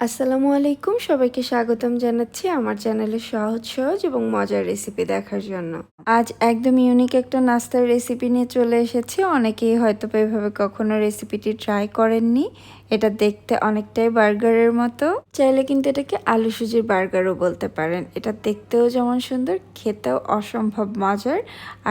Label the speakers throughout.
Speaker 1: আসসালামু আলাইকুম। সবাইকে স্বাগতম জানাচ্ছি আমার চ্যানেলে সহজ সহজ এবং মজার রেসিপি দেখার জন্য। আজ একদম ইউনিক একটা নাস্তার রেসিপি নিয়ে চলে এসেছি। অনেকেই হয়তো এভাবে কখনো রেসিপিটি ট্রাই করেননি। এটা দেখতে অনেকটাই বার্গারের মতো। চাইলে কিন্তু এটাকে আলু সুজির বার্গারও বলতে পারেন। এটা দেখতেও যেমন সুন্দর, খেতেও অসম্ভব মজার।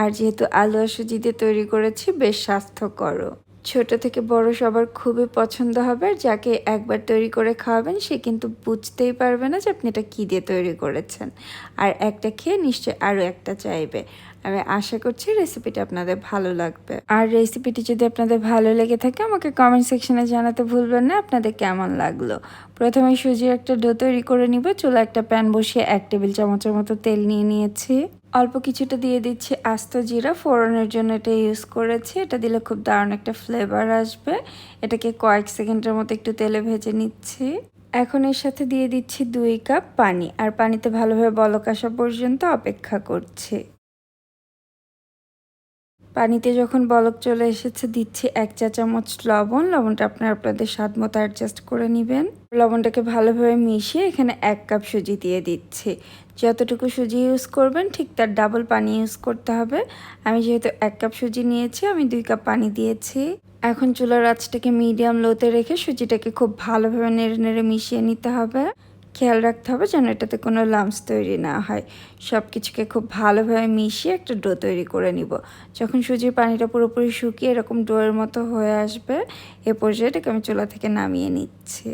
Speaker 1: আর যেহেতু আলু আর সুজি দিয়ে তৈরি করেছি, বেশ স্বাস্থ্যকরও। ছোট থেকে বড় সবার খুবই পছন্দ হবে যাকে একবার তৈরি করে খাওয়াবেন, সে কিন্তু বুঝতেই পারবে না যে আপনি এটা কী দিয়ে তৈরি করেছেন। আর একটা খেয়ে নিশ্চয়ই আরও একটা চাইবে। আমি আশা করছি রেসিপিটা আপনাদের ভালো লাগবে। আর রেসিপিটি যদি আপনাদের ভালো লেগে থাকে, আমাকে কমেন্ট সেকশনে জানাতে ভুলবেন না, আপনাদের কেমন লাগল? প্রথমে সুজির একটা ডো তৈরি করে নিব। চুলা একটা প্যান বসিয়ে এক টেবিল চামচের মতো তেল নিয়ে নিয়েছি। অল্প কিছুটা দিয়ে দিচ্ছি আস্ত জিরা। ফোড়নের জন্য এটা ইউজ করেছি। এটা দিলে খুব দারুণ একটা ফ্লেভার আসবে। এটাকে কয়েক সেকেন্ডের মতো একটু তেলে ভেজে নিচ্ছি। এখন এর সাথে দিয়ে দিচ্ছি দুই কাপ পানি। আর পানিতে ভালোভাবে বলক আসা পর্যন্ত অপেক্ষা করছি। পানিতে যখন বলক চলে এসেছে, দিচ্ছি এক চা চামচ লবণ। লবণটা আপনার আপনাদের স্বাদ মতো অ্যাডজাস্ট করে নেবেন। লবণটাকে ভালোভাবে মিশিয়ে এখানে এক কাপ সুজি দিয়ে দিচ্ছি। যতটুকু সুজি ইউজ করবেন, ঠিক তার ডাবল পানি ইউজ করতে হবে। আমি যেহেতু এক কাপ সুজি নিয়েছি, আমি দুই কাপ পানি দিয়েছি। এখন চুলার আঁচটাকে মিডিয়াম লোতে রেখে সুজিটাকে খুব ভালোভাবে নেড়ে নেড়ে মিশিয়ে নিতে হবে। খেয়াল রাখতে হবে যেন এটাতে কোনো লামস তৈরি না হয়। সব কিছুকে খুব ভালোভাবে মিশিয়ে একটা ডো তৈরি করে নিব। যখন সুজির পানিটা পুরোপুরি শুকিয়ে এরকম ডোয়ের মতো হয়ে আসবে, এ পর্যায়ে এটাকে আমি চুলা থেকে নামিয়ে নিচ্ছি।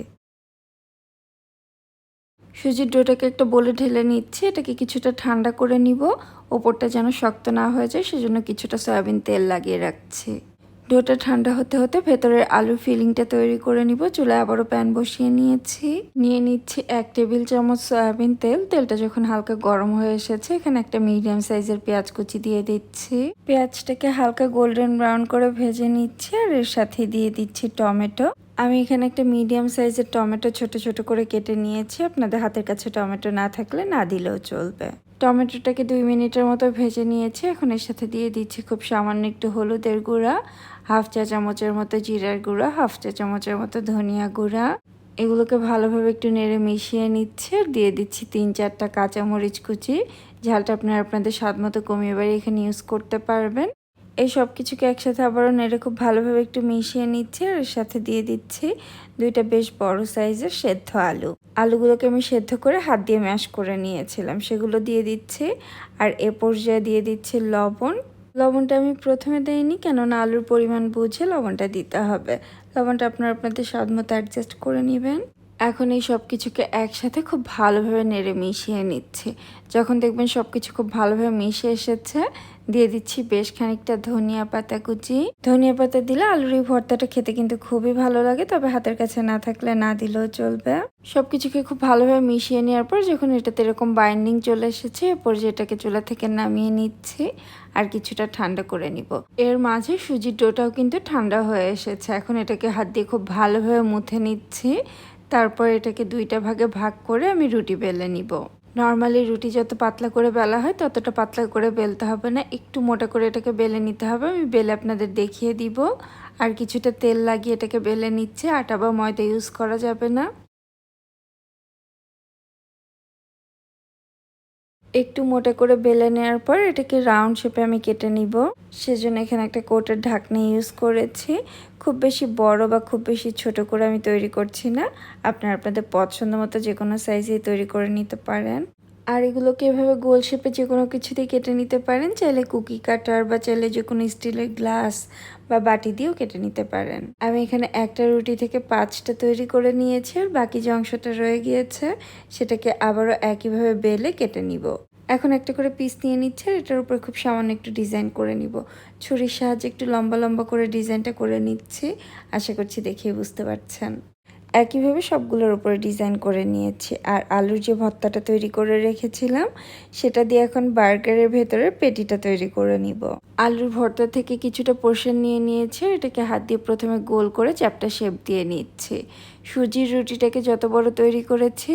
Speaker 1: সুজির ডোটাকে একটা বলে ঢেলে নিচ্ছি, এটাকে কিছুটা ঠান্ডা করে নিব। ওপরটা যেন শক্ত না হয়ে যায়, সেজন্য কিছুটা সয়াবিন তেল লাগিয়ে রাখছি। ডোটা ঠান্ডা হতে হতে ভেতরের আলুর ফিলিংটা তৈরি করে নিব। চুলায় আবারও প্যান বসিয়ে নিয়েছি। নিয়ে নিচ্ছি এক টেবিল চামচ সয়াবিন তেল। তেলটা যখন হালকা গরম হয়ে এসেছে, এখানে একটা মিডিয়াম সাইজের পেঁয়াজ কুচি দিয়ে দিচ্ছি। পেঁয়াজটাকে হালকা গোল্ডেন ব্রাউন করে ভেজে নিচ্ছি আর এর সাথে দিয়ে দিচ্ছি টমেটো। আমি এখানে একটা মিডিয়াম সাইজের টমেটো ছোট ছোট করে কেটে নিয়েছি। আপনাদের হাতের কাছে টমেটো না থাকলে না দিলেও চলবে। টমেটোটাকে দুই মিনিটের মতো ভেজে নিয়েছি। এখন এর সাথে দিয়ে দিচ্ছি খুব সামান্য একটু হলুদের গুঁড়া। হাফ চা চামচের মতো জিরার গুঁড়া, হাফ চা চামচের মতো ধনিয়া গুঁড়া। এগুলোকে ভালোভাবে একটু নেড়ে মিশিয়ে নিচ্ছে আর দিয়ে দিচ্ছি তিন চারটা কাঁচামরিচ কুচি। ঝালটা আপনারা আপনাদের স্বাদ মতো কমিয়ে বাড়ি এখানে ইউজ করতে পারবেন। এই সব কিছুকে একসাথে আবারও নেড়ে খুব ভালোভাবে একটু মিশিয়ে নিচ্ছি আর সাথে দিয়ে দিচ্ছি দুইটা বেশ বড় সাইজের সেদ্ধ আলু। আলুগুলোকে আমি সেদ্ধ করে হাত দিয়ে ম্যাশ করে নিয়েছিলাম। সেগুলো দিয়ে দিচ্ছি আর এ পর্যায়ে দিয়ে দিচ্ছি লবণ লবণটা আমি প্রথমে দেইনি, কেননা আলুর পরিমাণ বুঝে লবণটা দিতে হবে। লবণটা আপনারা আপনাদের স্বাদ মতো অ্যাডজাস্ট করে নেবেন। এখন এই সব কিছুকে একসাথে খুব ভালোভাবে নেড়ে মিশিয়ে নিচ্ছে। যখন দেখবেন সব কিছু খুব ভালোভাবে মিশে এসেছে দিয়ে দিচ্ছি বেশ খানিকটা ধনিয়া পাতা কুচি। ধনিয়া পাতা দিলে আলুর এই ভর্তাটা খেতে কিন্তু খুবই ভালো লাগে, তবে হাতের কাছে না থাকলে না দিলেও চলবে। সব কিছুকে খুব ভালোভাবে মিশিয়ে নেওয়ার পর যখন এটাতে এরকম বাইন্ডিং চলে এসেছে এরপর যেটাকে চুলা থেকে নামিয়ে নিচ্ছি আর কিছুটা ঠান্ডা করে নিব। এর মাঝে সুজির ডোটাও কিন্তু ঠান্ডা হয়ে এসেছে। এখন এটাকে হাত দিয়ে খুব ভালোভাবে মুথে নিচ্ছি। তারপর এটাকে দুইটা ভাগে ভাগ করে আমি রুটি বেলে নিব। নর্মালি রুটি যত পাতলা করে বেলা হয়, ততটা পাতলা করে বেলতে হবে না। একটু মোটা করে এটাকে বেলে নিতে হবে। আমি বেলে আপনাদের দেখিয়ে দিব। আর কিছুটা তেল লাগিয়ে এটাকে বেলে নিচ্ছে। আটা বা ময়দা ইউজ করা যাবে না। একটু মোটা করে বেলে নেওয়ার পর এটাকে রাউন্ড শেপে আমি কেটে নিব। সেজন্য এখানে একটা কোটের ঢাকনা ইউজ করেছি। খুব বেশি বড় বা খুব বেশি ছোট করে আমি তৈরি করছি না। আপনারা আপনাদের পছন্দ মতো যে কোনো সাইজেই তৈরি করে নিতে পারেন। আর এগুলোকে এভাবে গোল শেপে যে কোনো কিছু দিয়ে কেটে নিতে পারেন। চাইলে কুকি কাটার বা চাইলে যে কোনো স্টিলের গ্লাস বা বাটি দিয়েও কেটে নিতে পারেন। আমি এখানে একটা রুটি থেকে পাঁচটা তৈরি করে নিয়েছি আর বাকি যে অংশটা রয়ে গিয়েছে, সেটাকে আবারও একইভাবে বেলে কেটে নিব। এখন একটা করে পিস নিয়ে নিচ্ছে আর এটার উপরে খুব সামান্য একটু ডিজাইন করে নিব। ছুরির সাহায্যে একটু লম্বা লম্বা করে ডিজাইনটা করে নিচ্ছি। আশা করছি দেখিয়ে বুঝতে পারছেন। একইভাবে সবগুলোর উপরে ডিজাইন করে নিয়েছি। আর আলুর যে ভর্তাটা তৈরি করে রেখেছিলাম, সেটা দিয়ে এখন বার্গারের ভেতরে পেটিটা তৈরি করে নিব। আলুর ভর্তা থেকে কিছুটা পোর্শন নিয়ে নিয়েছে এটাকে হাত দিয়ে প্রথমে গোল করে চ্যাপটা শেপ দিয়ে নিচ্ছে। সুজির রুটিটাকে যত বড় তৈরি করেছি,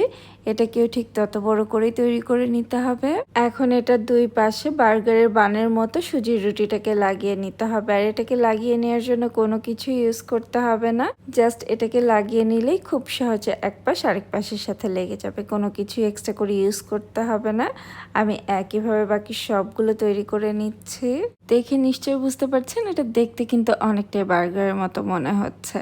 Speaker 1: এটাকেও ঠিক তত বড় করেই তৈরি করে নিতে হবে। এখন এটা দুই পাশে বার্গারের বানের মতো সুজির রুটিটাকে লাগিয়ে নিতে হবে। আর এটাকে লাগিয়ে নেওয়ার জন্য কোনো কিছু ইউজ করতে হবে না। জাস্ট এটাকে লাগিয়ে নিলেই খুব সহজে এক পাশ আরেক পাশের সাথে লেগে যাবে। কোনো কিছু এক্সট্রা করে ইউজ করতে হবে না। আমি একইভাবে বাকি সবগুলো তৈরি করে নিচ্ছি। দেখে নিশ্চয়ই বুঝতে পারছেন, এটা দেখতে কিন্তু অনেকটাই বার্গারের মতো মনে হচ্ছে।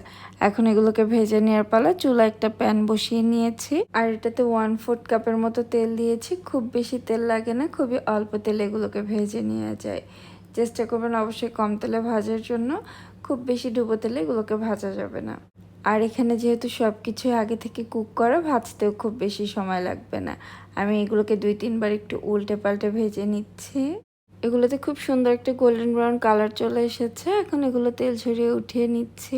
Speaker 1: এখন এগুলোকে ভেজে নেওয়ার পালা চুলা একটা প্যান বসিয়ে নিয়েছি। আর এটাতে ওয়ান ফোর্থ কাপের মতো তেল দিয়েছি। খুব বেশি তেল লাগে না, খুবই অল্প তেলে এগুলোকে ভেজে নেওয়া যায়। চেষ্টা করবেন অবশ্যই কম তেলে ভাজার জন্য, খুব বেশি ডুবো তেলে এগুলোকে ভাজা যাবে না। আর এখানে যেহেতু সব কিছুই আগে থেকে কুক করা, ভাজতেও খুব বেশি সময় লাগবে না। আমি এগুলোকে দুই তিনবার একটু উল্টে পাল্টে ভেজে নিচ্ছি। এগুলোতে খুব সুন্দর একটা গোল্ডেন ব্রাউন কালার চলে এসেছে। এখন এগুলো তেল ঝরিয়ে উঠিয়ে নিচ্ছি।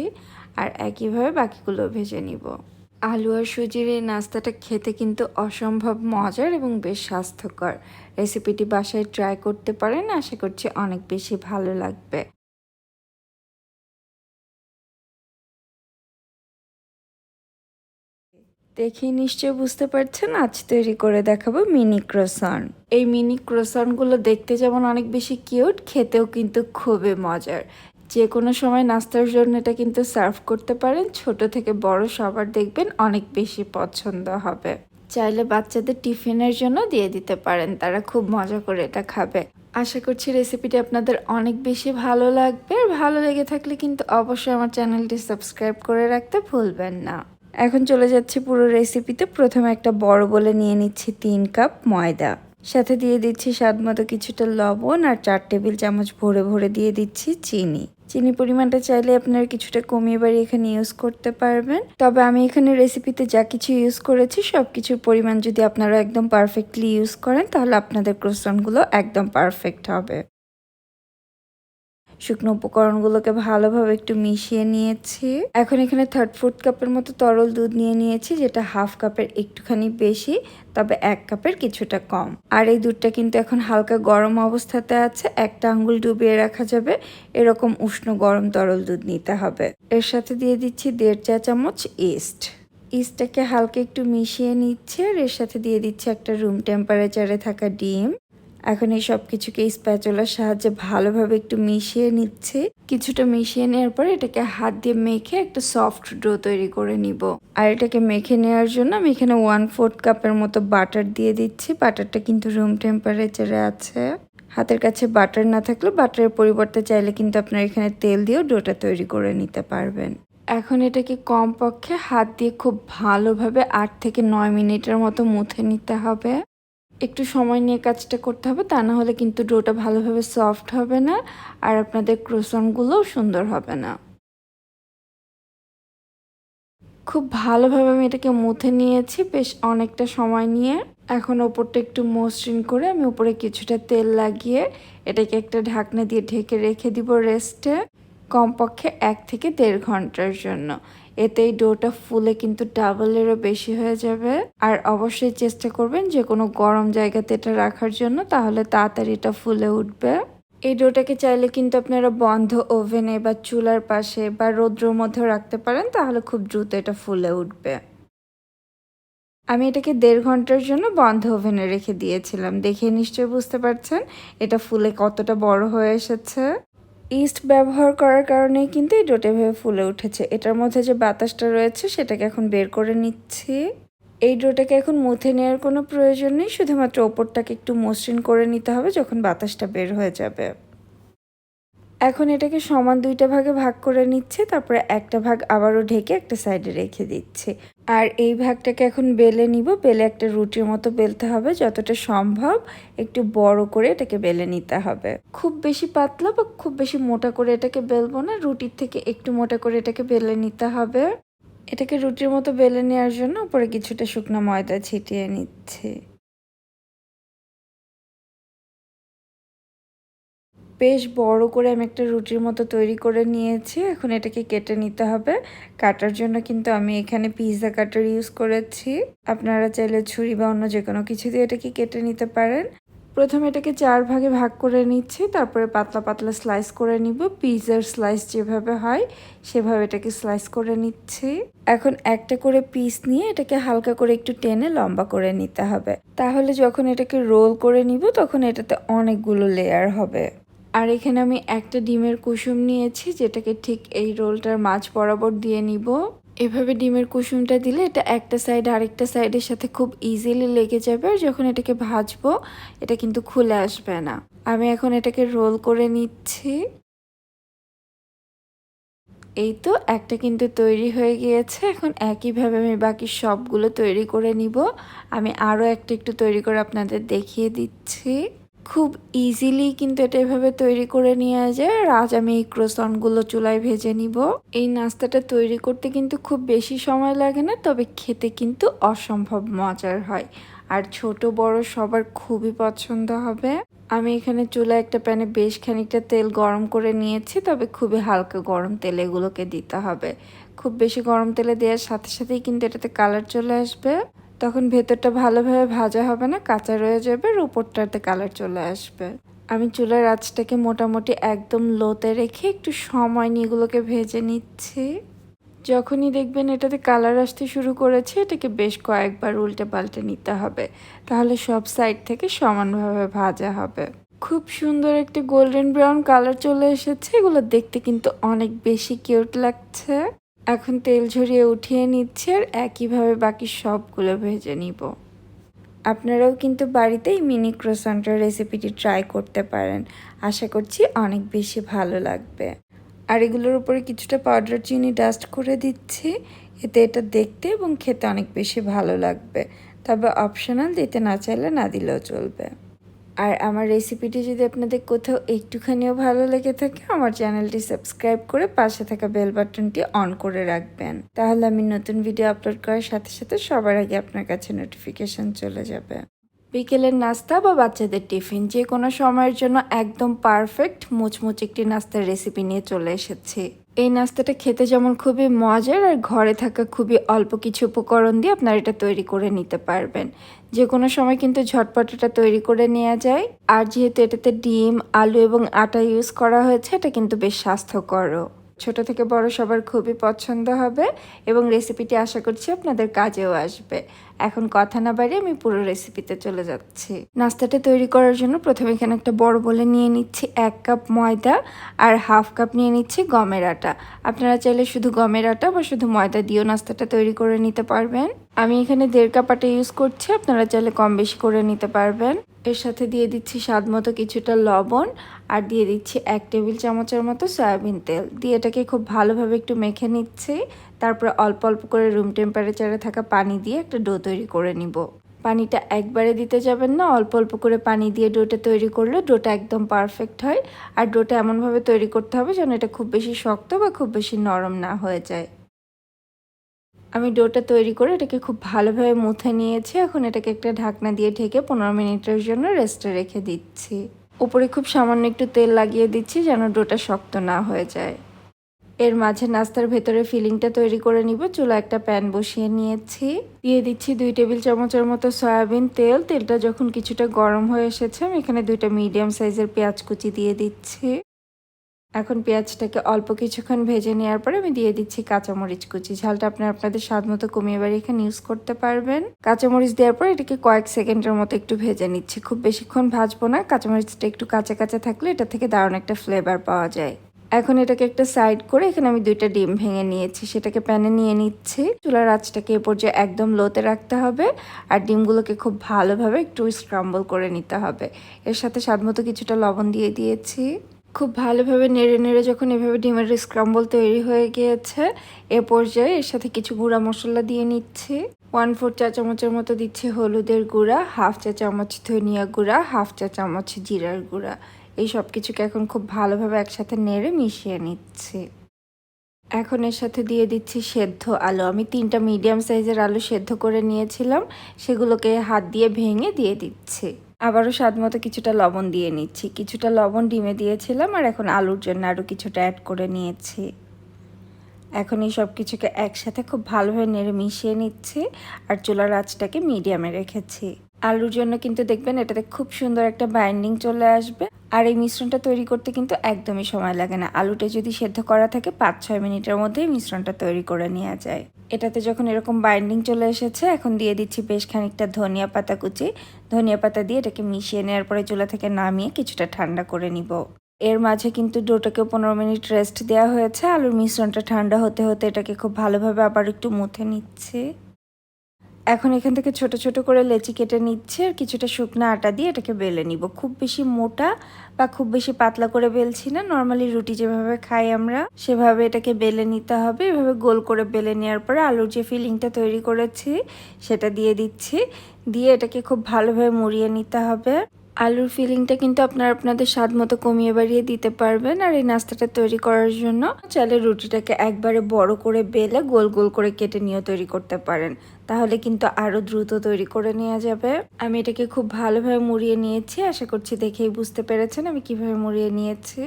Speaker 1: আর একইভাবে বাকিগুলো ভেজে নিব। আলু আর সুজির এই নাস্তাটা খেতে কিন্তু অসম্ভব মজার এবং বেশ স্বাস্থ্যকর। রেসিপিটি বাসায় ট্রাই করতে পারেন, আশা করছি অনেক বেশি ভালো লাগবে। দেখেই নিশ্চয় বুঝতে পারছেন, আজ তৈরি করে দেখাবো মিনি ক্রোসন। এই মিনি ক্রোসনগুলো দেখতে যেমন অনেক বেশি কিউট, খেতেও কিন্তু খুবই মজার। যে কোনো সময় নাস্তার জন্য এটা কিন্তু সার্ভ করতে পারেন। ছোট থেকে বড় সবার দেখবেন অনেক বেশি পছন্দ হবে। চাইলে বাচ্চাদের টিফিনের জন্য দিয়ে দিতে পারেন, তারা খুব মজা করে এটা খাবে। আশা করছি রেসিপিটি আপনাদের অনেক বেশি ভালো লাগবে। আর ভালো লেগে থাকলে কিন্তু অবশ্যই আমার চ্যানেলটি সাবস্ক্রাইব করে রাখতে ভুলবেন না। এখন চলে যাচ্ছি পুরো রেসিপিতে। প্রথমে একটা বড় বলে নিয়ে নিচ্ছি তিন কাপ ময়দা। সাথে দিয়ে দিচ্ছি স্বাদ মতো কিছুটা লবণ আর চার টেবিল চামচ ভরে ভরে দিয়ে দিচ্ছি চিনি। চিনি পরিমাণটা চাইলে আপনারা কিছুটা কমিয়ে বাড়ি এখানে ইউজ করতে পারবেন। তবে আমি এখানে রেসিপিতে যা কিছু ইউজ করেছি সব কিছুর পরিমাণ যদি আপনারা একদম পারফেক্টলি ইউজ করেন, তাহলে আপনাদের ক্রোসনগুলো একদম পারফেক্ট হবে। শুকনো উপকরণগুলোকে ভালোভাবে একটু মিশিয়ে নিয়েছি। এখন এখানে থার্ড ফোর্থ কাপের মতো তরল দুধ নিয়ে নিয়েছি, যেটা হাফ কাপের একটুখানি বেশি, তবে এক কাপের কিছুটা কম। আর এই দুধটা কিন্তু এখন হালকা গরম অবস্থাতে আছে, একটা আঙ্গুল ডুবিয়ে রাখা যাবে, এরকম উষ্ণ গরম তরল দুধ নিতে হবে। এর সাথে দিয়ে দিচ্ছি দেড় চা চামচ ইস্ট ইস্টটাকে হালকা একটু মিশিয়ে নিচ্ছে, আর এর সাথে দিয়ে দিচ্ছে একটা রুম টেম্পারেচারে থাকা ডিম। এখন এই সব কিছুকে স্প্যাচুলার সাহায্যে ভালোভাবে একটু মিশিয়ে নিচ্ছে। কিছুটা মিশিয়ে নেওয়ার পর এটাকে হাত দিয়ে মেখে একটা সফট ডো তৈরি করে নিব। আর এটাকে মেখে নেওয়ার জন্য আমি এখানে ওয়ান ফোর্থ কাপের মতো বাটার দিয়ে দিচ্ছি। বাটারটা কিন্তু রুম টেম্পারেচারে আছে। হাতের কাছে বাটার না থাকলে বাটারের পরিবর্তে চাইলে কিন্তু আপনার এখানে তেল দিয়েও ডোটা তৈরি করে নিতে পারবেন। এখন এটাকে কমপক্ষে হাত দিয়ে খুব ভালোভাবে আট থেকে নয় মিনিটের মতো মুথে নিতে হবে। একটু সময় নিয়ে কাজটা করতে হবে, তা না হলে কিন্তু ডোটা ভালোভাবে সফট হবে না আর আপনাদের ক্রোসনগুলোও সুন্দর হবে না। খুব ভালোভাবে আমি এটাকে মুথে নিয়েছি বেশ অনেকটা সময় নিয়ে। এখন ওপরটা একটু মসৃণ করে আমি উপরে কিছুটা তেল লাগিয়ে এটাকে একটা ঢাকনা দিয়ে ঢেকে রেখে দিব রেস্টে কমপক্ষে এক থেকে দেড় ঘণ্টার জন্য। এতে এই ডোটা ফুলে কিন্তু ডাবলেরও বেশি হয়ে যাবে। আর অবশ্যই চেষ্টা করবেন যে কোনো গরম জায়গাতে এটা রাখার জন্য, তাহলে তাড়াতাড়ি এটা ফুলে উঠবে। এই ডোটাকে চাইলে কিন্তু আপনারা বন্ধ ওভেনে বা চুলার পাশে বা রৌদ্রের মধ্যেও রাখতে পারেন, তাহলে খুব দ্রুত এটা ফুলে উঠবে। আমি এটাকে দেড় ঘণ্টার জন্য বন্ধ ওভেনে রেখে দিয়েছিলাম। দেখে নিশ্চয়ই বুঝতে পারছেন এটা ফুলে কতটা বড় হয়ে এসেছে। ইস্ট ব্যবহার করার কারণেই কিন্তু এই ডোটে ভেবে ফুলে উঠেছে। এটার মধ্যে যে বাতাসটা রয়েছে, সেটাকে এখন বের করে নিচ্ছি। এই ডোটাকে এখন মুথে নেওয়ার কোনো প্রয়োজন নেই, শুধুমাত্র ওপরটাকে একটু মসৃণ করে নিতে হবে যখন বাতাসটা বের হয়ে যাবে। এখন এটাকে সমান দুইটা ভাগে ভাগ করে নিচ্ছে, তারপরে একটা ভাগ আবারও ঢেকে একটা সাইডে রেখে দিচ্ছে। আর এই ভাগটাকে এখন বেলে নিব, বেলে একটা রুটির মতো বেলতে হবে, যতটা সম্ভব একটু বড় করে এটাকে বেলে নিতে হবে। খুব বেশি পাতলা বা খুব বেশি মোটা করে এটাকে বেলবো না, রুটির থেকে একটু মোটা করে এটাকে বেলে নিতে হবে। এটাকে রুটির মতো বেলে নেওয়ার জন্য উপরে কিছুটা শুকনো ময়দা ছিটিয়ে নিচ্ছে। বেশ বড় করে আমি একটা রুটির মতো তৈরি করে নিয়েছি। এখন এটাকে কেটে নিতে হবে। কাটার জন্য কিন্তু আমি এখানে পিৎজা কাটার ইউজ করেছি। আপনারা চাইলে ছুরি বা অন্য যে কোনো কিছু দিয়ে এটাকে কেটে নিতে পারেন। প্রথমে এটাকে চার ভাগে ভাগ করে নিচ্ছি। তারপরে পাতলা পাতলা স্লাইস করে নিব। পিৎজার স্লাইস যেভাবে হয়, সেভাবে এটাকে স্লাইস করে নিচ্ছি। এখন একটা করে পিস নিয়ে এটাকে হালকা করে একটু টেনে লম্বা করে নিতে হবে। তাহলে যখন এটাকে রোল করে নিব, তখন এটাতে অনেকগুলো লেয়ার হবে। আর এখানে আমি একটা ডিমের কুসুম নিয়েছি, যেটাকে ঠিক এই রোলটার মাছ বরাবর দিয়ে নিব। এভাবে ডিমের কুসুমটা দিলে এটা একটা সাইড আরেকটা সাইডের সাথে খুব ইজিলি লেগে যাবে, আর যখন এটাকে ভাজবো, এটা কিন্তু খুলে আসবে না। আমি এখন এটাকে রোল করে নিচ্ছি। এই তো, একটা কিন্তু তৈরি হয়ে গিয়েছে। এখন একইভাবে আমি বাকি সবগুলো তৈরি করে নিব। আমি আরও একটা একটু তৈরি করে আপনাদের দেখিয়ে দিচ্ছি। খুব ইজিলি কিন্তু এটা এভাবে তৈরি করে নিয়ে যায়। আর আজ আমি এই ক্রোসনগুলো চুলায় ভেজে নিব। এই নাস্তাটা তৈরি করতে কিন্তু খুব বেশি সময় লাগে না, তবে খেতে কিন্তু অসম্ভব মজার হয়। আর ছোট, বড় সবার খুবই পছন্দ হবে। আমি এখানে চুলায় একটা প্যানে বেশ খানিকটা তেল গরম করে নিয়েছি, তবে খুবই হালকা গরম তেল এগুলোকে দিতে হবে। খুব বেশি গরম তেলে দেওয়ার সাথে সাথেই কিন্তু এটাতে কালার চলে আসবে। তখন ভেতরটা ভালোভাবে ভাজা হবে না, কাঁচা রয়ে যাবে আর উপরটাতে কালার চলে আসবে। আমি চুলার আঁচটাকে মোটামুটি একদম লোতে রেখে একটু সময় নিয়ে এগুলোকে ভেজে নিচ্ছি। যখনই দেখবেন এটাতে কালার আসতে শুরু করেছে, এটাকে বেশ কয়েকবার উল্টে পাল্টে নিতে হবে। তাহলে সব সাইড থেকে সমানভাবে ভাজা হবে। খুব সুন্দর একটি গোল্ডেন ব্রাউন কালার চলে এসেছে, এগুলো দেখতে কিন্তু অনেক বেশি কিউট লাগছে। এখন তেল ঝরিয়ে উঠিয়ে নিচ্ছে আর একইভাবে বাকি সবগুলো ভেজে নিব। আপনারাও কিন্তু বাড়িতেই মিনি ক্রোসান্টের রেসিপিটি ট্রাই করতে পারেন। আশা করছি অনেক বেশি ভালো লাগবে। আর এগুলোর উপরে কিছুটা পাউডার চিনি ডাস্ট করে দিচ্ছি। এতে এটা দেখতে এবং খেতে অনেক বেশি ভালো লাগবে। তবে অপশনাল দিতে না চাইলে না দিলেও চলবে। আর আমার রেসিপিটি যদি আপনাদের কোথাও একটুখানিও ভালো লেগে থাকে, আমার চ্যানেলটি সাবস্ক্রাইব করে পাশে থাকা বেল বাটনটি অন করে রাখবেন। তাহলে আমি নতুন ভিডিও আপলোড করার সাথে সাথে সবার আগে আপনার কাছে নোটিফিকেশন চলে যাবে। বিকেলের নাস্তা বা বাচ্চাদের টিফিন, যে কোনো সময়ের জন্য একদম পারফেক্ট মুচমুচ একটি নাস্তার রেসিপি নিয়ে চলে এসেছি। এই নাস্তাটা খেতে যেমন খুবই মজার, আর ঘরে থাকা খুবই অল্প কিছু উপকরণ দিয়ে আপনারা এটা তৈরি করে নিতে পারবেন। যে কোনো সময় কিন্তু ঝটপট এটা তৈরি করে নেওয়া যায়। আর যেহেতু এটাতে ডিম, আলু এবং আটা ইউজ করা হয়েছে, এটা কিন্তু বেশ স্বাস্থ্যকরও। ছোট থেকে বড় সবার খুবই পছন্দ হবে এবং রেসিপিটি আশা করছি আপনাদের কাজেও আসবে। এখন কথা না বাড়িয়ে আমি পুরো রেসিপিতে চলে যাচ্ছি। নাস্তাটা তৈরি করার জন্য প্রথমে এখানে একটা বড় বলে নিয়ে নিচ্ছি এক কাপ ময়দা আর হাফ কাপ নিয়ে নিচ্ছি গমের আটা। আপনারা চাইলে শুধু গমের আটা বা শুধু ময়দা দিয়েও নাস্তাটা তৈরি করে নিতে পারবেন। আমি এখানে দেড় কাপ আটা ইউজ করছি, আপনারা চাইলে কম বেশি করে নিতে পারবেন। এর সাথে দিয়ে দিচ্ছি স্বাদ মতো কিছুটা লবণ আর দিয়ে দিচ্ছি এক টেবিল চামচের মতো সয়াবিন তেল। দিয়ে এটাকে খুব ভালোভাবে একটু মেখে নিচ্ছি। তারপরে অল্প অল্প করে রুম টেম্পারেচারে থাকা পানি দিয়ে একটা ডো তৈরি করে নিব। পানিটা একবারে দিতে যাবেন না, অল্প অল্প করে পানি দিয়ে ডোটা তৈরি করলে ডোটা একদম পারফেক্ট হয়। আর ডোটা এমনভাবে তৈরি করতে হবে যেন এটা খুব বেশি শক্ত বা খুব বেশি নরম না হয়ে যায়। আমি ডোটা তৈরি করে এটাকে খুব ভালোভাবে মুথে নিয়েছি। এখন এটাকে একটা ঢাকনা দিয়ে ঢেকে পনেরো মিনিটের জন্য রেস্টে রেখে দিচ্ছি। উপরে খুব সামান্য একটু তেল লাগিয়ে দিচ্ছি যেন ডোটা শক্ত না হয়ে যায়। এর মাঝে নাস্তার ভেতরে ফিলিংটা তৈরি করে নিব। চুলা একটা প্যান বসিয়ে নিয়েছি। দিয়ে দিচ্ছি দুই টেবিল চামচের মতো সয়াবিন তেল। তেলটা যখন কিছুটা গরম হয়ে এসেছে, আমি এখানে দুইটা মিডিয়াম সাইজের পেঁয়াজ কুচি দিয়ে দিচ্ছি। এখন পেঁয়াজটাকে অল্প কিছুক্ষণ ভেজে নেওয়ার পরে আমি দিয়ে দিচ্ছি কাঁচামরিচ কুচি। ঝালটা আপনার আপনাদের স্বাদ মতো কমিয়ে বাড়ি এখানে ইউজ করতে পারবেন। কাঁচামরিচ দেওয়ার পর এটাকে কয়েক সেকেন্ডের মতো একটু ভেজে নিচ্ছি। খুব বেশিক্ষণ ভাজবো না, কাঁচামরিচটা একটু কাঁচা কাঁচা থাকলে এটা থেকে দারুণ একটা ফ্লেভার পাওয়া যায়। এখন এটাকে একটা সাইড করে এখানে আমি দুইটা ডিম ভেঙে নিয়েছি, সেটাকে প্যানে নিয়ে নিচ্ছি। চুলার আঁচটাকে এ পর্যায়ে একদম লোতে রাখতে হবে আর ডিমগুলোকে খুব ভালোভাবে একটু স্ক্রাম্বল করে নিতে হবে। এর সাথে স্বাদ মতো কিছুটা লবণ দিয়ে দিয়েছি। খুব ভালোভাবে নেড়ে নেড়ে যখন এভাবে ডিমের স্ক্রাম্বল তৈরি হয়ে গিয়েছে, এ পর্যায়ে এর সাথে কিছু গুঁড়া মশলা দিয়ে নিচ্ছি। ওয়ান ফোর চা চামচের মতো দিচ্ছি হলুদের গুঁড়া হাফ চা চামচ ধনিয়া গুঁড়া হাফ চা চামচ জিরার গুঁড়া। এই সব কিছুকে এখন খুব ভালোভাবে একসাথে নেড়ে মিশিয়ে নিচ্ছি। এখন এর সাথে দিয়ে দিচ্ছি সেদ্ধ আলু। আমি তিনটা মিডিয়াম সাইজের আলু সেদ্ধ করে নিয়েছিলাম। সেগুলোকে হাত দিয়ে ভেঙে দিয়ে দিচ্ছি। আবারও স্বাদ মতো কিছুটা লবণ দিয়ে নিচ্ছি। কিছুটা লবণ ডিমে দিয়েছিলাম আর এখন আলুর জন্য আরও কিছুটা অ্যাড করে নিয়েছি। এখন এই সব কিছুকে একসাথে খুব ভালোভাবে নেড়ে মিশিয়ে নিচ্ছি আর চুলার আঁচটাকে মিডিয়ামে রেখেছি। আলুর জন্য কিন্তু দেখবেন এটাতে খুব সুন্দর একটা বাইন্ডিং চলে আসবে আর এই মিশ্রণটা তৈরি করতে কিন্তু একদমই সময় লাগে না। আলুটা যদি সেদ্ধ করা থাকে পাঁচ ছয় মিনিটের মধ্যেই মিশ্রণটা তৈরি করে নেওয়া যায়। এটাতে যখন এরকম বাইন্ডিং চলে এসেছে, এখন দিয়ে দিচ্ছি বেশ খানিকটা ধনিয়া পাতা কুচি। ধনিয়া পাতা দিয়ে এটাকে মিশিয়ে নেওয়ার পরে চুলা থেকে নামিয়ে কিছুটা ঠান্ডা করে নিব। এর মাঝে কিন্তু ডোটাকে পনেরো মিনিট রেস্ট দেওয়া হয়েছে। আলুর মিশ্রণটা ঠান্ডা হতে হতে এটাকে খুব ভালোভাবে আবার একটু মুথে নিচ্ছে। এখন এখান থেকে ছোট ছোট করে লেচি কেটে নিচ্ছে, আর কিছুটা শুকনো আটা দিয়ে এটাকে বেলে নিব। খুব বেশি মোটা বা খুব বেশি পাতলা করে বেলছি না, নর্মালি রুটি যেভাবে খাই আমরা, সেভাবে এটাকে বেলে নিতে হবে। এভাবে গোল করে বেলে নেওয়ার পরে আলুর যে ফিলিংটা তৈরি করেছি, সেটা দিয়ে দিচ্ছি। দিয়ে এটাকে খুব ভালোভাবে মুড়িয়ে নিতে হবে। আলুর ফিলিংটা কিন্তু আপনারা আপনাদের স্বাদ মতো কমিয়ে বাড়িয়ে দিতে পারবেন আর এই নাস্তাটা তৈরি করার জন্য চাইলে রুটিটাকে একবারে বড় করে বেলে গোল গোল করে কেটে নিয়েও তৈরি করতে পারেন। তাহলে কিন্তু আরও দ্রুত তৈরি করে নেওয়া যাবে। আমি এটাকে খুব ভালোভাবে মুড়িয়ে নিয়েছি। আশা করছি দেখেই বুঝতে পেরেছেন আমি কীভাবে মুড়িয়ে নিয়েছি।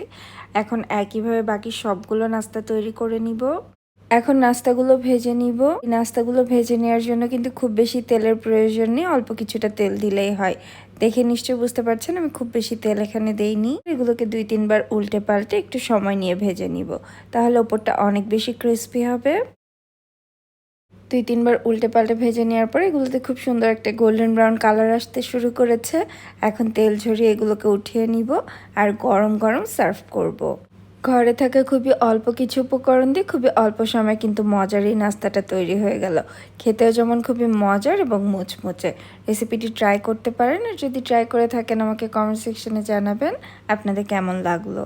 Speaker 1: এখন একইভাবে বাকি সবগুলো নাস্তা তৈরি করে নিব। এখন নাস্তাগুলো ভেজে নিব। নাস্তাগুলো ভেজে নেওয়ার জন্য কিন্তু খুব বেশি তেলের প্রয়োজন নেই, অল্প কিছুটা তেল দিলেই হয়। দেখে নিশ্চয়ই বুঝতে পারছেন, আমি খুব বেশি তেল এখানে দেইনি। এগুলোকে দুই, তিনবার উল্টে পাল্টে একটু সময় নিয়ে ভেজে নিব। তাহলে ওপরটা অনেক বেশি ক্রিস্পি হবে। দুই, তিনবার উল্টে পাল্টে ভেজে নেওয়ার পর এগুলোতে খুব সুন্দর একটা গোল্ডেন ব্রাউন কালার আসতে শুরু করেছে। এখন তেল ঝরিয়ে এগুলোকে উঠিয়ে নিব আর গরম গরম সার্ভ করব। ঘরে থাকা খুবই অল্প কিছু উপকরণ দিয়ে খুবই অল্প সময় কিন্তু মজার এই নাস্তাটা তৈরি হয়ে গেল। খেতেও যেমন খুবই মজার এবং মুচমুচে। রেসিপিটি ট্রাই করতে পারেন আর যদি ট্রাই করে থাকেন আমাকে কমেন্ট সেকশনে জানাবেন। আপনাদের কেমন লাগল?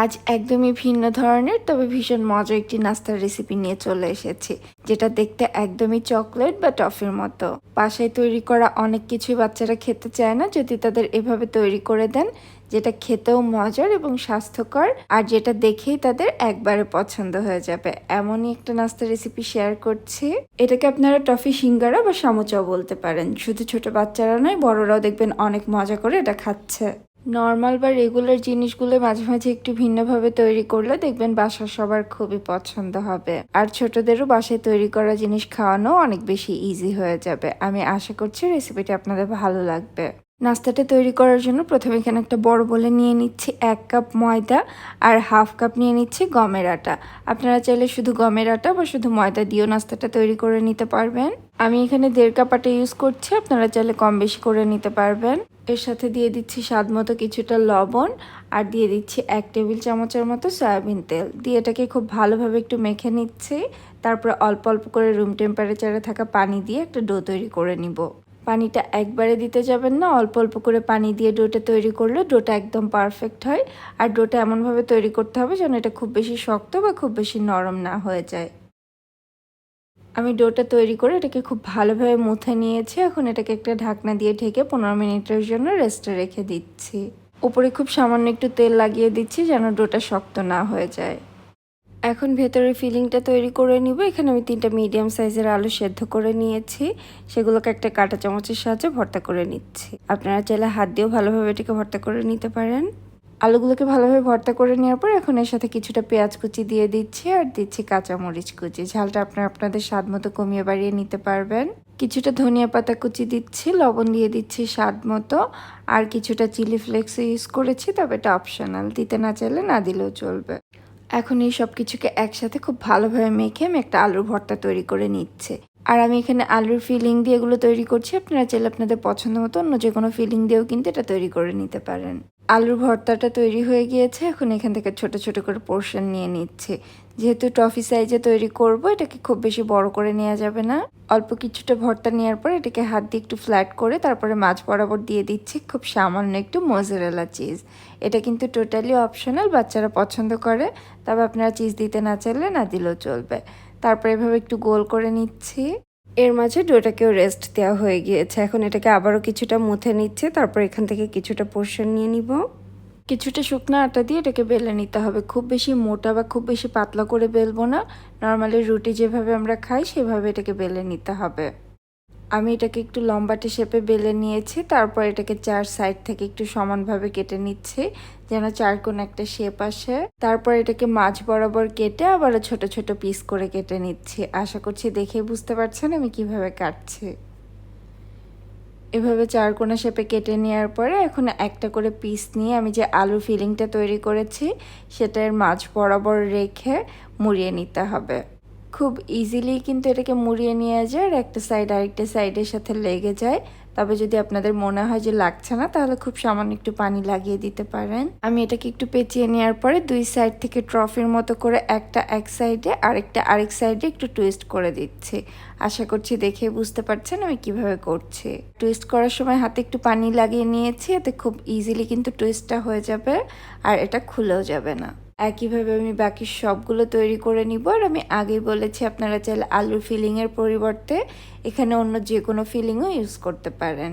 Speaker 1: আজ একদমই ভিন্ন ধরনের, তবে ভীষণ মজার একটি নাস্তার রেসিপি নিয়ে চলে এসেছি, যেটা দেখতে একদমই চকলেট বা টফির মতো। বাসায় তৈরি করা অনেক কিছুই বাচ্চারা খেতে চায় না, যদি তাদের এভাবে তৈরি করে দেন, যেটা খেতেও মজার এবং স্বাস্থ্যকর, আর যেটা দেখেই তাদের একবারে পছন্দ হয়ে যাবে। এমনই একটা নাস্তা রেসিপি শেয়ার করছি। এটাকে আপনারা টফি সিঙ্গারা বা সামোচাও বলতে পারেন। শুধু ছোট বাচ্চারা নয়, বড়রাও দেখবেন অনেক মজা করে এটা খাচ্ছে। নর্মাল বা রেগুলার জিনিসগুলো মাঝে মাঝে একটু ভিন্নভাবে তৈরি করলে দেখবেন বাসার সবার খুবই পছন্দ হবে। আর ছোটদেরও বাসায় তৈরি করা জিনিস খাওয়ানো অনেক বেশি ইজি হয়ে যাবে। আমি আশা করছি রেসিপিটা আপনাদের ভালো লাগবে। নাস্তাটা তৈরি করার জন্য প্রথমে এখানে একটা বড় বলে নিয়ে নিচ্ছি এক কাপ ময়দা আর হাফ কাপ নিয়ে নিচ্ছি গমের আটা। আপনারা চাইলে শুধু গমের আটা বা শুধু ময়দা দিয়েও নাস্তাটা তৈরি করে নিতে পারবেন। আমি এখানে দেড় কাপ আটা ইউজ করছি, আপনারা চাইলে কম বেশি করে নিতে পারবেন। এর সাথে দিয়ে দিচ্ছি স্বাদ মতো কিছুটা লবণ আর দিয়ে দিচ্ছি এক টেবিল চামচের মতো সয়াবিন তেল। দিয়ে এটাকে খুব ভালোভাবে একটু মেখে নিচ্ছি। তারপরে অল্প অল্প করে রুম টেম্পারেচারে থাকা পানি দিয়ে একটা ডো তৈরি করে নিব। পানিটা একবারে দিতে যাবেন না, অল্প অল্প করে পানি দিয়ে ডোটা তৈরি করলে ডোটা একদম পারফেক্ট হয়। আর ডোটা এমনভাবে তৈরি করতে হবে যেন এটা খুব বেশি শক্ত বা খুব বেশি নরম না হয়ে যায়। আমি ডোটা তৈরি করে এটাকে খুব ভালোভাবে মুথে নিয়েছি। এখন এটাকে একটা ঢাকনা দিয়ে ঢেকে পনেরো মিনিটের জন্য রেস্টে রেখে দিচ্ছি। উপরে খুব সামান্য একটু তেল লাগিয়ে দিচ্ছি যেন ডোটা শক্ত না হয়ে যায়। এখন ভেতরের ফিলিংটা তৈরি করে নিব। এখানে আমি তিনটা মিডিয়াম সাইজের আলু সেদ্ধ করে নিয়েছি। সেগুলোকে একটা কাঁটা চামচের সাহায্যে ভর্তা করে নিচ্ছি। আপনারা চাইলে হাত দিয়েও ভালোভাবে এটাকে ভর্তা করে নিতে পারেন। আলুগুলোকে ভালোভাবে ভর্তা করে নেওয়ার পর এখন এর সাথে কিছুটা পেঁয়াজ কুচি দিয়ে দিচ্ছি আর দিচ্ছি কাঁচামরিচ কুচি। ঝালটা আপনারা আপনাদের স্বাদ মতো কমিয়ে বাড়িয়ে নিতে পারবেন। কিছুটা ধনিয়া পাতা কুচি দিচ্ছি, লবণ দিয়ে দিচ্ছি স্বাদ মতো। আর কিছুটা চিলি ফ্লেক্স ইউজ করেছি, তবে এটা অপশনাল। দিতে না চাইলে না দিলেও চলবে। এখন এই সব কিছুকে একসাথে খুব ভালোভাবে মেখে আমি একটা আলুর ভর্তা তৈরি করে নিচ্ছে। আর আমি এখানে আলুর ফিলিং দিয়ে এগুলো তৈরি করছি। আপনারা চাইলে আপনাদের পছন্দ মতো অন্য যে কোনো ফিলিং দিয়েও কিন্তু এটা তৈরি করে নিতে পারেন। আলুর ভর্তাটা তৈরি হয়ে গিয়েছে। এখন এখান থেকে ছোট ছোট করে পোর্শন নিয়ে নিচ্ছে। যেহেতু টফি সাইজে তৈরি করব, এটাকে খুব বেশি বড় করে নেওয়া যাবে না। অল্প কিছুটা ভর্তা নেওয়ার পর এটাকে হাত দিয়ে একটু ফ্ল্যাট করে তারপরে মাছ বরাবর দিয়ে দিচ্ছি খুব সামান্য একটু মোজারেলা চিজ এটা কিন্তু টোটালি অপশনাল বাচ্চারা পছন্দ করে, তবে আপনারা চিজ দিতে না চাইলে না দিলেও চলবে। তারপরে এভাবে একটু গোল করে নিচ্ছি। এর মাঝে ডোটাকেও রেস্ট দেওয়া হয়ে গিয়েছে। এখন এটাকে আবারও কিছুটা মুথে নিচ্ছে, তারপর এখান থেকে কিছুটা পোর্শন নিয়ে নিব। কিছুটা শুকনো আটা দিয়ে এটাকে বেলে নিতে হবে। খুব বেশি মোটা বা খুব বেশি পাতলা করে বেলবো না। নর্মালি রুটি যেভাবে আমরা খাই, সেভাবে এটাকে বেলে নিতে হবে। আমি এটাকে একটু লম্বাটে শেপে বেলে নিয়েছি, তারপর এটাকে চার সাইড থেকে একটু সমানভাবে কেটে নিচ্ছি, যেন চার কোন একটা শেপ আসে। তারপর এটাকে মাছ বরাবর কেটে আবারও ছোট ছোট পিস করে কেটে নিচ্ছি। আশা করছি দেখে বুঝতে পারছেন আমি কীভাবে কাটছি। এভাবে চার কোনা শেপে কেটে নেওয়ার পরে এখন একটা করে পিস নিয়ে আমি যে আলু ফিলিংটা তৈরি করেছি, সেটার মাছ বরাবর রেখে মুড়িয়ে নিতে হবে। খুব ইজিলি কিন্তু এটাকে মুড়িয়ে নিয়ে যায় আর একটা সাইড আরেকটা সাইডের সাথে লেগে যায়। তবে যদি আপনাদের মনে হয় যে লাগছে না, তাহলে খুব সামান্য একটু পানি লাগিয়ে দিতে পারেন। আমি এটাকে একটু পেঁচিয়ে নেওয়ার পরে দুই সাইড থেকে ট্রফির মতো করে একটা এক সাইডে আরেকটা আরেক সাইডে একটু টুইস্ট করে দিচ্ছি। আশা করছি দেখে বুঝতে পারছেন আমি কীভাবে করছি। টুইস্ট করার সময় হাতে একটু পানি লাগিয়ে নিয়েছি, এতে খুব ইজিলি কিন্তু টুইস্টটা হয়ে যাবে আর এটা খুলেও যাবে না। একইভাবে আমি বাকি সবগুলো তৈরি করে নিব। আর আমি আগেই বলেছি আপনারা চাইলে আলুর ফিলিংয়ের পরিবর্তে এখানে অন্য যে কোনো ফিলিংও ইউজ করতে পারেন।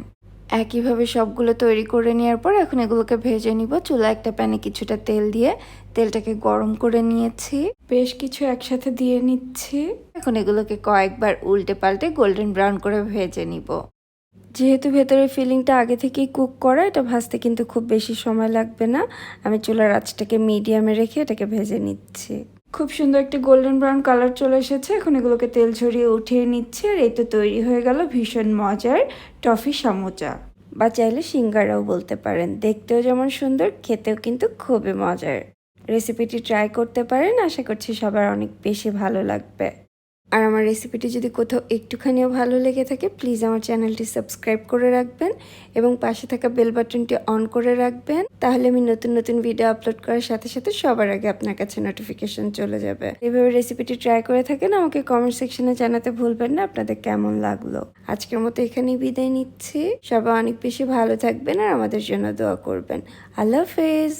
Speaker 1: একইভাবে সবগুলো তৈরি করে নেওয়ার পর এখন এগুলোকে ভেজে নিব। চুলা একটা প্যানে কিছুটা তেল দিয়ে তেলটাকে গরম করে নিয়েছি। বেশ কিছু একসাথে দিয়ে নিচ্ছি। এখন এগুলোকে কয়েকবার উল্টে পাল্টে গোল্ডেন ব্রাউন করে ভেজে নিব। যেহেতু ভেতরের ফিলিংটা আগে থেকেই কুক করা, এটা ভাজতে কিন্তু খুব বেশি সময় লাগবে না। আমি চুলার আঁচটাকে মিডিয়ামে রেখে এটাকে ভেজে নিচ্ছি। খুব সুন্দর একটি গোল্ডেন ব্রাউন কালার চলে এসেছে। এখন এগুলোকে তেল ঝরিয়ে উঠিয়ে নিচ্ছে আর এই তো তৈরি হয়ে গেল ভীষণ মজার টফি সামোচা বা চাইলে সিঙ্গারাও বলতে পারেন। দেখতেও যেমন সুন্দর, খেতেও কিন্তু খুবই মজার। রেসিপিটি ট্রাই করতে পারেন। আশা করছি সবার অনেক বেশি ভালো লাগবে। আর আমার রেসিপিটি যদি কোথাও একটুখানিও ভালো লেগে থাকে প্লিজ আমার চ্যানেলটি সাবস্ক্রাইব করে রাখবেন এবং পাশে থাকা বেল বাটনটি অন করে রাখবেন। তাহলে আমি নতুন নতুন ভিডিও আপলোড করার সাথে সাথে সবার আগে আপনার কাছে নোটিফিকেশন চলে যাবে। এভাবে রেসিপিটি ট্রাই করে থাকেন, আমাকে কমেন্ট সেকশনে জানাতে ভুলবেন না, আপনাদের কেমন লাগল? আজকের মতো এখানেই বিদায় নিচ্ছি। সবাই অনেক বেশি ভালো থাকবেন আর আমাদের জন্য দোয়া করবেন। আল্লাহ হাফেজ!